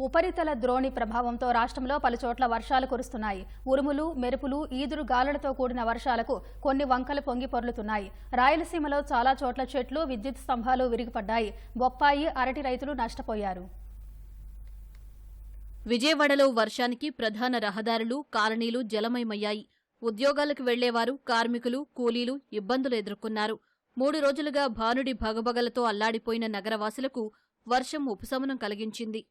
ఉపరితల ద్రోణి ప్రభావంతో రాష్ట్రంలో పలుచోట్ల వర్షాలు కురుస్తున్నాయి. ఉరుములు మెరుపులు ఈదురు గాలులతో కూడిన వర్షాలకు కొన్ని వంకలు పొంగి పొర్లుతున్నాయి. రాయలసీమలో చాలా చోట్ల చెట్లు విద్యుత్ స్తంభాలు విరిగిపడ్డాయి. బొప్పాయి అరటి రైతులు నష్టపోయారు. విజయవాడలో వర్షానికి ప్రధాన రహదారులు కాలనీలు జలమయమయ్యాయి. ఉద్యోగాలకు వెళ్ళేవారు కార్మికులు కూలీలు ఇబ్బందులు ఎదుర్కొన్నారు. మూడు రోజులుగా భానుడి భగభగలతో అల్లాడిపోయిన నగరవాసులకు వర్షం ఉపశమనం కలిగించింది.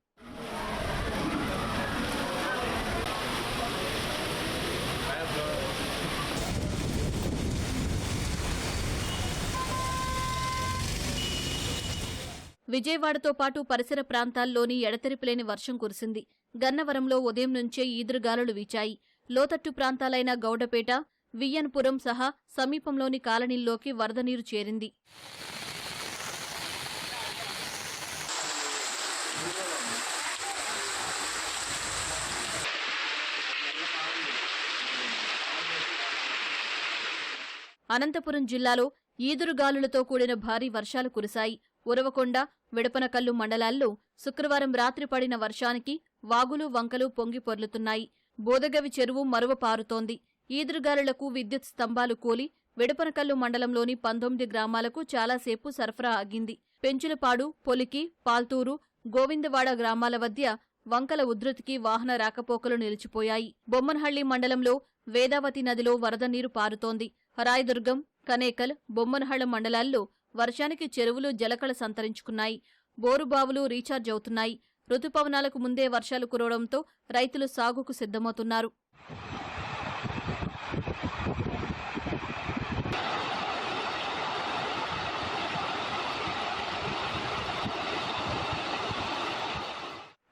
విజయవాడతో పాటు పరిసర ప్రాంతాల్లోని ఎడతెరిపిలేని వర్షం కురిసింది. గన్నవరంలో ఉదయం నుంచే ఈదురుగాలులు వీచాయి. లోతట్టు ప్రాంతాలైన గౌడపేట వియ్యన్పురం సహా సమీపంలోని కాలనీల్లోకి వరద నీరు చేరింది. అనంతపురం జిల్లాలో ఈదురుగాలులతో కూడిన భారీ వర్షాలు కురిశాయి. ఉరవకొండ విడపనకల్లు మండలాల్లో శుక్రవారం రాత్రి పడిన వర్షానికి వాగులు వంకలు పొంగి పొర్లుతున్నాయి. బోదగవి చెరువు మరువ పారుతోంది. ఈదురుగాలులకు విద్యుత్ స్తంభాలు కూలి విడపనకల్లు మండలంలోని పంతొమ్మిది గ్రామాలకు చాలాసేపు సరఫరా ఆగింది పెంచులపాడు పొలికి పాల్తూరు గోవిందవాడ గ్రామాల మధ్య వంకల ఉధృతికి వాహన రాకపోకలు నిలిచిపోయాయి. బొమ్మనహళ్ళి మండలంలో వేదావతి నదిలో వరద నీరు పారుతోంది. రాయదుర్గం కనేకల్ బొమ్మనహళ్ళ మండలాల్లో వర్షానికి చెరువులు జలకళ సంతరించుకున్నాయి. బోరుబావులు రీఛార్జ్ అవుతున్నాయి. రుతుపవనాలకు ముందే వర్షాలు కురవడంతో రైతులు సాగుకు సిద్ధమవుతున్నారు.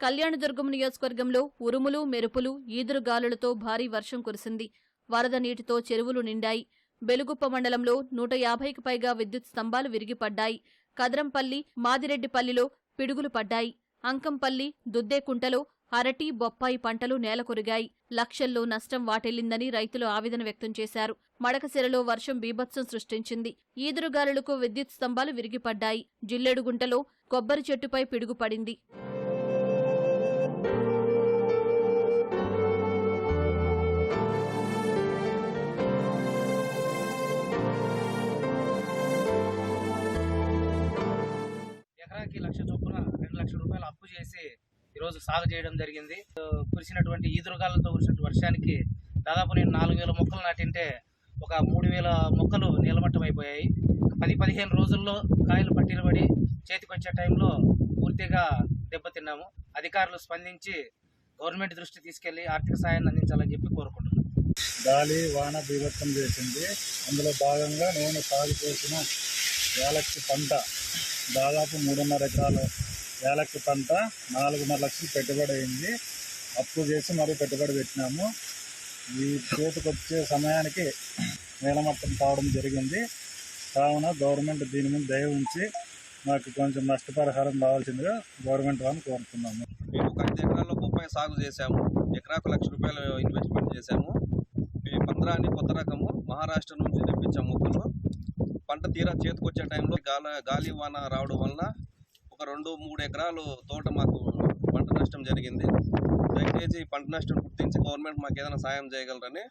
కళ్యాణదుర్గం నియోజకవర్గంలో ఉరుములు మెరుపులు ఈదురుగాలులతో భారీ వర్షం కురిసింది. వరద నీటితో చెరువులు నిండాయి. బెలుగుప్ప మండలంలో నూట యాభైకి పైగా విద్యుత్ స్తంభాలు విరిగిపడ్డాయి. కదరంపల్లి మాదిరెడ్డిపల్లిలో పిడుగులు పడ్డాయి. అంకంపల్లి దుద్దేకుంటలో అరటి బొప్పాయి పంటలు నేలకొరిగాయి. లక్షల్లో నష్టం వాటిల్లిందని రైతులు ఆవేదన వ్యక్తం చేశారు. మడకశిరలో వర్షం బీభత్సం సృష్టించింది. ఈదురుగాలులకు విద్యుత్ స్తంభాలు విరిగిపడ్డాయి. జిల్లెడుగుంటలో కొబ్బరి చెట్టుపై పిడుగుపడింది పడింది లక్ష చొప్పున రెండు లక్షల రూపాయలు అప్పు చేసి ఈరోజు సాగు చేయడం జరిగింది. కురిసినటువంటి ఈదురుగాలతో కురిసినటువంటి వర్షానికి దాదాపు నేను నాలుగు వేల మొక్కలు నాటింటే ఒక మూడు వేల మొక్కలు నీలమట్టం అయిపోయాయి పది పదిహేను రోజుల్లో కాయలు పట్టినబడి చేతికి వచ్చే టైంలో పూర్తిగా దెబ్బతిన్నాము. అధికారులు స్పందించి గవర్నమెంట్ దృష్టి తీసుకెళ్ళి ఆర్థిక సాయాన్ని అందించాలని చెప్పి కోరుకుంటున్నాను గాలి వాన బీభత్సం చేసింది. అందులో భాగంగా నేను సాగు చేసిన యాలక్కి పంట దాదాపు మూడున్నర ఎకరాల యాలక్కి పంట నాలుగున్నర లక్షలు పెట్టుబడి అయింది. అప్పు చేసి మరీ పెట్టుబడి పెట్టినాము. ఈ చేతికి వచ్చే సమయానికి నీలమట్టం కావడం జరిగింది. కావున గవర్నమెంట్ దీని మీద దయ ఉంచి మాకు కొంచెం నష్టపరిహారం రావాల్సిందిగా గవర్నమెంట్ వాళ్ళని కోరుతున్నాము. మేము ఒక ఐదు ఎకరాల్లో బొప్పాయి సాగు చేశాము. ఎకరాకు లక్ష రూపాయలు ఇన్వెస్ట్మెంట్ చేశాము. ఈ పంద్రాన్ని కొత్త రకము మహారాష్ట్ర నుంచి తెప్పించాము మొక్కలు. పంట తీరా చేతికొచ్చే టైంలో గాలి గాలి వాన రావడం వలన ఒక రెండు మూడు ఎకరాలు తోట మాకు పంట నష్టం జరిగింది. దయచేసి పంట నష్టం గుర్తించి గవర్నమెంట్ మాకు ఏదైనా సాయం చేయగలరని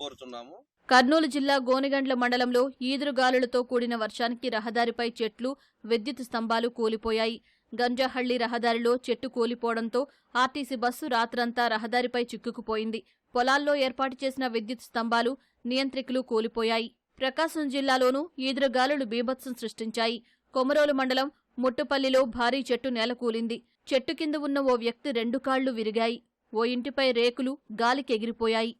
కోరుతున్నాము కర్నూలు జిల్లా గోనిగండ్ల మండలంలో ఈదురుగాలులతో కూడిన వర్షానికి రహదారిపై చెట్లు విద్యుత్ స్తంభాలు కూలిపోయాయి. గంజాహళ్ళి రహదారిలో చెట్టు కూలిపోవడంతో ఆర్టీసీ బస్సు రాత్రంతా రహదారిపై చిక్కుకుపోయింది. పొలాల్లో ఏర్పాటు చేసిన విద్యుత్ స్తంభాలు నియంత్రికులు కూలిపోయాయి. ప్రకాశం జిల్లాలోనూ ఈదురుగాలులు బీభత్సం సృష్టించాయి. కొమరోలు మండలం ముట్టుపల్లిలో భారీ చెట్టు నేలకూలింది. చెట్టు కింద ఉన్న ఓ వ్యక్తి రెండు కాళ్ళు విరిగాయి. ఓ ఇంటిపై రేకులు గాలికెగిరిపోయాయి.